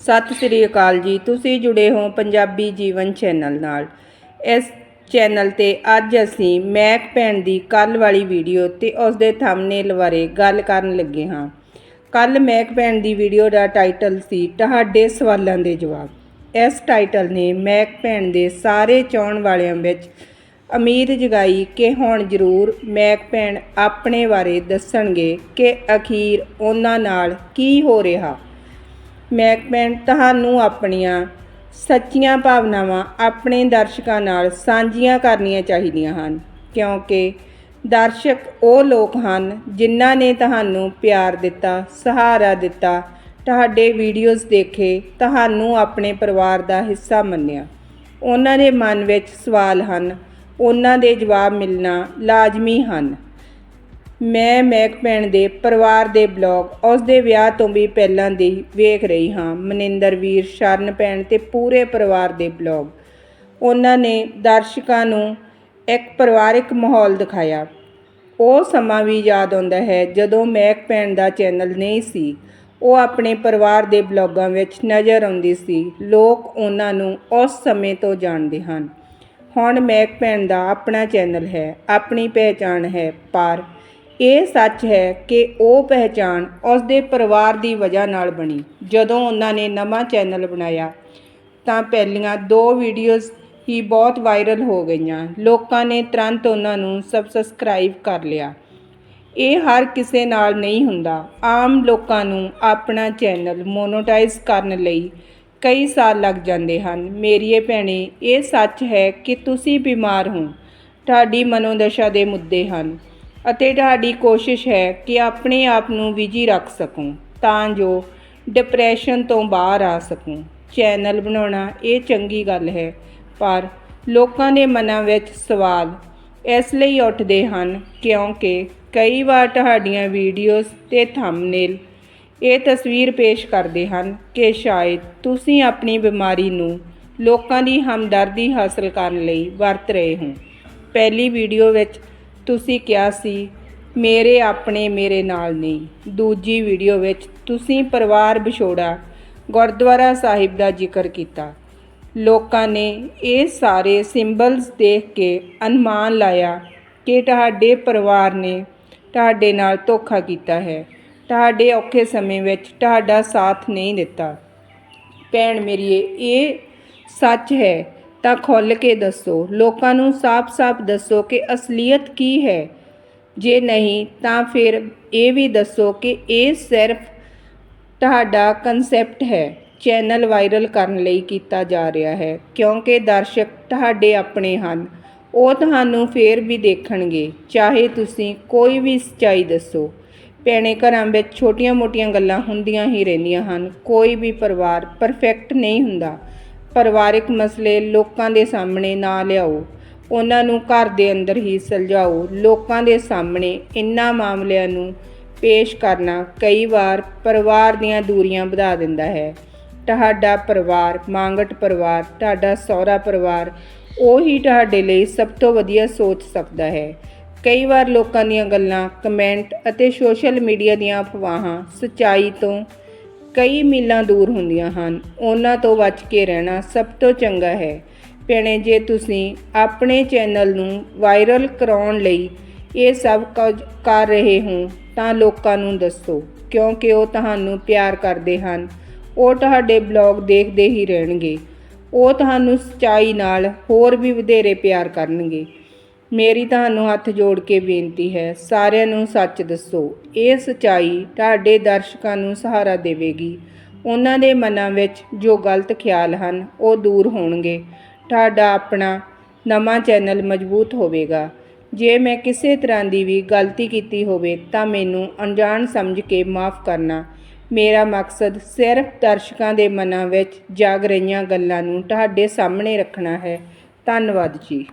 ਸਤਿ ਸ੍ਰੀ ਅਕਾਲ ਜੀ। ਤੁਸੀਂ ਜੁੜੇ ਹੋ ਪੰਜਾਬੀ ਜੀਵਨ ਚੈਨਲ ਨਾਲ। ਇਸ ਚੈਨਲ ਤੇ ਅੱਜ ਅਸੀਂ ਮੈਕ ਭੈਣ ਦੀ ਕੱਲ ਵਾਲੀ ਵੀਡੀਓ ਤੇ ਉਸ ਦੇ ਥੰਬਨੇਲ ਬਾਰੇ ਗੱਲ ਕਰਨ ਲੱਗੇ ਹਾਂ। ਕੱਲ ਮੈਕ ਭੈਣ ਦੀ ਵੀਡੀਓ ਦਾ ਟਾਈਟਲ ਸੀ, ਤੁਹਾਡੇ ਸਵਾਲਾਂ ਦੇ ਜਵਾਬ। ਇਸ ਟਾਈਟਲ ਨੇ ਮੈਕ ਭੈਣ ਦੇ ਸਾਰੇ ਚਾਹਣ ਵਾਲਿਆਂ ਵਿੱਚ ਉਮੀਦ ਜਗਾਈ ਕਿ ਹੁਣ ਜ਼ਰੂਰ ਮੈਕ ਭੈਣ ਆਪਣੇ ਬਾਰੇ ਦੱਸਣਗੇ ਕਿ ਅਖੀਰ ਉਹਨਾਂ ਨਾਲ ਕੀ ਹੋ ਰਿਹਾ। ਮੈਕਮੈਨ ਤੁਹਾਨੂੰ ਆਪਣੀਆਂ ਸੱਚੀਆਂ ਭਾਵਨਾਵਾਂ ਆਪਣੇ ਦਰਸ਼ਕਾਂ ਨਾਲ ਸਾਂਝੀਆਂ ਕਰਨੀਆਂ ਚਾਹੀਦੀਆਂ ਹਨ। ਕਿਉਂਕਿ ਦਰਸ਼ਕ ਉਹ ਲੋਕ ਹਨ ਜਿਨ੍ਹਾਂ ਨੇ ਤੁਹਾਨੂੰ ਪਿਆਰ ਦਿੱਤਾ, ਸਹਾਰਾ ਦਿੱਤਾ, ਤੁਹਾਡੇ ਵੀਡੀਓਜ਼ ਦੇਖੇ, ਤੁਹਾਨੂੰ ਆਪਣੇ ਪਰਿਵਾਰ ਦਾ ਹਿੱਸਾ ਮੰਨਿਆ। ਉਹਨਾਂ ਦੇ ਮਨ ਵਿੱਚ ਸਵਾਲ ਹਨ, ਉਹਨਾਂ ਦੇ ਜਵਾਬ ਮਿਲਣਾ ਲਾਜ਼ਮੀ ਹਨ। ਮੈਂ ਮੈਕ ਭੈਣ ਦੇ ਪਰਿਵਾਰ ਦੇ ਬਲੌਗ ਉਸ ਦੇ ਵਿਆਹ ਤੋਂ ਵੀ ਪਹਿਲਾਂ ਦੀ ਵੇਖ ਰਹੀ ਹਾਂ। ਮਨਿੰਦਰ ਵੀਰ, ਸ਼ਰਨ ਭੈਣ ਤੇ ਪੂਰੇ ਪਰਿਵਾਰ ਦੇ ਬਲੌਗ। ਉਹਨਾਂ ਨੇ ਦਰਸ਼ਕਾਂ ਨੂੰ ਇੱਕ ਪਰਿਵਾਰਿਕ ਮਾਹੌਲ ਦਿਖਾਇਆ। ਉਹ ਸਮਾਂ ਵੀ ਯਾਦ ਆਉਂਦਾ ਹੈ ਜਦੋਂ ਮੈਕ ਭੈਣ ਦਾ ਚੈਨਲ ਨਹੀਂ ਸੀ। ਉਹ ਆਪਣੇ ਪਰਿਵਾਰ ਦੇ ਬਲੌਗਾਂ ਵਿੱਚ ਨਜ਼ਰ ਆਉਂਦੀ ਸੀ। ਲੋਕ ਉਹਨਾਂ ਨੂੰ ਉਸ ਸਮੇਂ ਤੋਂ ਜਾਣਦੇ ਹਨ। ਹੁਣ ਮੈਕ ਭੈਣ ਦਾ ਆਪਣਾ ਚੈਨਲ ਹੈ, ਆਪਣੀ ਪਹਿਚਾਣ ਹੈ, ਪਰ ਇਹ ਸੱਚ ਹੈ ਕਿ ਉਹ ਪਹਿਚਾਣ ਉਸ ਦੇ ਪਰਿਵਾਰ ਦੀ ਵਜ੍ਹਾ ਨਾਲ ਬਣੀ। ਜਦੋਂ ਉਹਨਾਂ ਨੇ ਨਵਾਂ ਚੈਨਲ ਬਣਾਇਆ, ਤਾਂ ਪਹਿਲੀਆਂ ਦੋ ਵੀਡੀਓਜ਼ ਹੀ ਬਹੁਤ ਵਾਇਰਲ ਹੋ ਗਈਆਂ। ਲੋਕਾਂ ਨੇ ਤੁਰੰਤ ਉਹਨਾਂ ਨੂੰ ਸਬਸਕ੍ਰਾਈਬ ਕਰ ਲਿਆ। ਇਹ ਹਰ ਕਿਸੇ ਨਾਲ ਨਹੀਂ ਹੁੰਦਾ। ਆਮ ਲੋਕਾਂ ਨੂੰ ਆਪਣਾ ਚੈਨਲ ਮੋਨੋਟਾਈਜ਼ ਕਰਨ ਲਈ ਕਈ ਸਾਲ ਲੱਗ ਜਾਂਦੇ ਹਨ। ਮੇਰੀਏ ਭੈਣੇ, ਇਹ ਸੱਚ ਹੈ ਕਿ ਤੁਸੀਂ ਬਿਮਾਰ ਹੋ। ਤੁਹਾਡੀ ਮਨੋਦਸ਼ਾ ਦੇ ਮੁੱਦੇ ਹਨ। ਅਤੇ ਤੁਹਾਡੀ ਕੋਸ਼ਿਸ਼ ਹੈ ਕਿ ਆਪਣੇ ਆਪ ਨੂੰ ਬਿਜ਼ੀ ਰੱਖ ਸਕੋ, ਤਾਂ ਜੋ ਡਿਪਰੈਸ਼ਨ ਤੋਂ ਬਾਹਰ ਆ ਸਕੋ। ਚੈਨਲ ਬਣਾਉਣਾ ਇਹ ਚੰਗੀ ਗੱਲ ਹੈ, ਪਰ ਲੋਕਾਂ ਦੇ ਮਨਾਂ ਵਿੱਚ ਸਵਾਲ ਇਸ ਲਈ ਉੱਠਦੇ ਹਨ ਕਿਉਂਕਿ ਕਈ ਵਾਰ ਤੁਹਾਡੀਆਂ ਵੀਡੀਓਜ਼ ਤੇ ਥੰਬਨੇਲ ਇਹ ਤਸਵੀਰ ਪੇਸ਼ ਕਰਦੇ ਹਨ ਕਿ ਸ਼ਾਇਦ ਤੁਸੀਂ ਆਪਣੀ ਬਿਮਾਰੀ ਨੂੰ ਲੋਕਾਂ ਦੀ ਹਮਦਰਦੀ ਹਾਸਲ ਕਰਨ ਲਈ ਵਰਤ ਰਹੇ ਹੋ। ਪਹਿਲੀ ਵੀਡੀਓ ਵਿੱਚ ਤੁਸੀਂ ਕਿਹਾ ਸੀ, ਮੇਰੇ ਆਪਣੇ ਮੇਰੇ ਨਾਲ ਨਹੀਂ। ਦੂਜੀ ਵੀਡੀਓ ਵਿੱਚ ਤੁਸੀਂ ਪਰਿਵਾਰ ਵਿਛੋੜਾ ਗੁਰਦੁਆਰਾ ਸਾਹਿਬ ਦਾ ਜ਼ਿਕਰ ਕੀਤਾ। ਲੋਕਾਂ ਨੇ ਇਹ ਸਾਰੇ ਸਿੰਬਲਸ ਦੇਖ ਕੇ ਅਨੁਮਾਨ ਲਾਇਆ ਕਿ ਤੁਹਾਡੇ ਪਰਿਵਾਰ ਨੇ ਤੁਹਾਡੇ ਨਾਲ ਧੋਖਾ ਕੀਤਾ ਹੈ। ਤੁਹਾਡੇ ਔਖੇ ਸਮੇਂ ਵਿੱਚ ਤੁਹਾਡਾ ਸਾਥ ਨਹੀਂ ਦਿੱਤਾ। ਭੈਣ ਮੇਰੀਏ, ਇਹ ਸੱਚ ਹੈ ਤਾਂ ਖੁੱਲ੍ਹ ਕੇ ਦੱਸੋ। ਲੋਕਾਂ ਨੂੰ ਸਾਫ਼-ਸਾਫ਼ ਦੱਸੋ ਕਿ ਅਸਲੀਅਤ ਕੀ ਹੈ। ਜੇ ਨਹੀਂ, ਤਾਂ ਫਿਰ ਇਹ ਵੀ ਦੱਸੋ ਕਿ ਇਹ ਸਿਰਫ ਤੁਹਾਡਾ ਕਨਸੈਪਟ ਹੈ, ਚੈਨਲ ਵਾਇਰਲ ਕਰਨ ਲਈ ਕੀਤਾ ਜਾ ਰਿਹਾ ਹੈ, ਕਿਉਂਕਿ ਦਰਸ਼ਕ ਤੁਹਾਡੇ ਆਪਣੇ ਹਨ। ਉਹ ਤੁਹਾਨੂੰ ਫੇਰ ਵੀ ਦੇਖਣਗੇ, ਚਾਹੇ ਤੁਸੀਂ ਕੋਈ ਵੀ ਸੱਚਾਈ ਦੱਸੋ। ਭੈਣੇ ਘਰਾਂ ਵਿੱਚ ਛੋਟੀਆਂ-ਮੋਟੀਆਂ ਗੱਲਾਂ ਹੁੰਦੀਆਂ ਹੀ ਰਹਿੰਦੀਆਂ ਹਨ। ਕੋਈ ਵੀ ਪਰਿਵਾਰ ਪਰਫੈਕਟ ਨਹੀਂ ਹੁੰਦਾ। ਪਰਿਵਾਰਿਕ ਮਸਲੇ ਲੋਕਾਂ ਦੇ ਸਾਹਮਣੇ ਨਾ ਲਿਆਓ। ਉਹਨਾਂ ਨੂੰ ਘਰ ਦੇ ਅੰਦਰ ਹੀ ਸੁਲਝਾਓ। ਲੋਕਾਂ ਦੇ ਸਾਹਮਣੇ ਇਨ੍ਹਾਂ ਮਾਮਲਿਆਂ ਨੂੰ ਪੇਸ਼ ਕਰਨਾ ਕਈ ਵਾਰ ਪਰਿਵਾਰ ਦੀਆਂ ਦੂਰੀਆਂ ਵਧਾ ਦਿੰਦਾ ਹੈ। ਤੁਹਾਡਾ ਪਰਿਵਾਰ, ਮੰਗਟ ਪਰਿਵਾਰ, ਤੁਹਾਡਾ ਸਹੁਰਾ ਪਰਿਵਾਰ, ਉਹੀ ਤੁਹਾਡੇ ਲਈ ਸਭ ਤੋਂ ਵਧੀਆ ਸੋਚ ਸਕਦਾ ਹੈ। ਕਈ ਵਾਰ ਲੋਕਾਂ ਦੀਆਂ ਗੱਲਾਂ, ਕਮੈਂਟ ਅਤੇ ਸੋਸ਼ਲ ਮੀਡੀਆ ਦੀਆਂ ਅਫਵਾਹਾਂ ਸੱਚਾਈ ਤੋਂ ਕਈ ਮੀਲਾਂ ਦੂਰ ਹੁੰਦੀਆਂ ਹਨ। ਉਹਨਾਂ ਤੋਂ ਬਚ ਕੇ ਰਹਿਣਾ ਸਭ ਤੋਂ ਚੰਗਾ ਹੈ। ਭੈਣੇ, ਜੇ ਤੁਸੀਂ ਆਪਣੇ ਚੈਨਲ ਨੂੰ ਵਾਇਰਲ ਕਰਾਉਣ ਲਈ ਇਹ ਸਭ ਕੁਝ ਕਰ ਰਹੇ ਹੋ, ਤਾਂ ਲੋਕਾਂ ਨੂੰ ਦੱਸੋ, ਕਿਉਂਕਿ ਉਹ ਤੁਹਾਨੂੰ ਪਿਆਰ ਕਰਦੇ ਹਨ। ਉਹ ਤੁਹਾਡੇ ਬਲੌਗ ਦੇਖਦੇ ਹੀ ਰਹਿਣਗੇ। ਉਹ ਤੁਹਾਨੂੰ ਸੱਚਾਈ ਨਾਲ ਹੋਰ ਵੀ ਵਧੇਰੇ ਪਿਆਰ ਕਰਨਗੇ। ਮੇਰੀ ਤੁਹਾਨੂੰ ਹੱਥ ਜੋੜ ਕੇ ਬੇਨਤੀ ਹੈ, ਸਾਰਿਆਂ ਨੂੰ ਸੱਚ ਦੱਸੋ, ਇਹ ਸਚਾਈ ਤੁਹਾਡੇ ਦਰਸ਼ਕਾਂ ਨੂੰ ਸਹਾਰਾ ਦੇਵੇਗੀ। ਉਹਨਾਂ ਦੇ ਮਨਾਂ ਵਿੱਚ ਜੋ ਗਲਤ ਖਿਆਲ ਹਨ, ਉਹ ਦੂਰ ਹੋਣਗੇ। ਤੁਹਾਡਾ ਆਪਣਾ ਨਵਾਂ ਚੈਨਲ ਮਜ਼ਬੂਤ ਹੋਵੇਗਾ। ਜੇ ਮੈਂ ਕਿਸੇ ਤਰ੍ਹਾਂ ਦੀ ਵੀ ਗਲਤੀ ਕੀਤੀ ਹੋਵੇ, ਤਾਂ ਮੈਨੂੰ ਅਣਜਾਣ ਸਮਝ ਕੇ ਮਾਫ ਕਰਨਾ। ਮੇਰਾ ਮਕਸਦ ਸਿਰਫ ਦਰਸ਼ਕਾਂ ਦੇ ਮਨਾਂ ਵਿੱਚ ਜਾਗ ਰਹੀਆਂ ਗੱਲਾਂ ਨੂੰ ਤੁਹਾਡੇ ਸਾਹਮਣੇ ਰੱਖਣਾ ਹੈ। ਧੰਨਵਾਦ ਜੀ।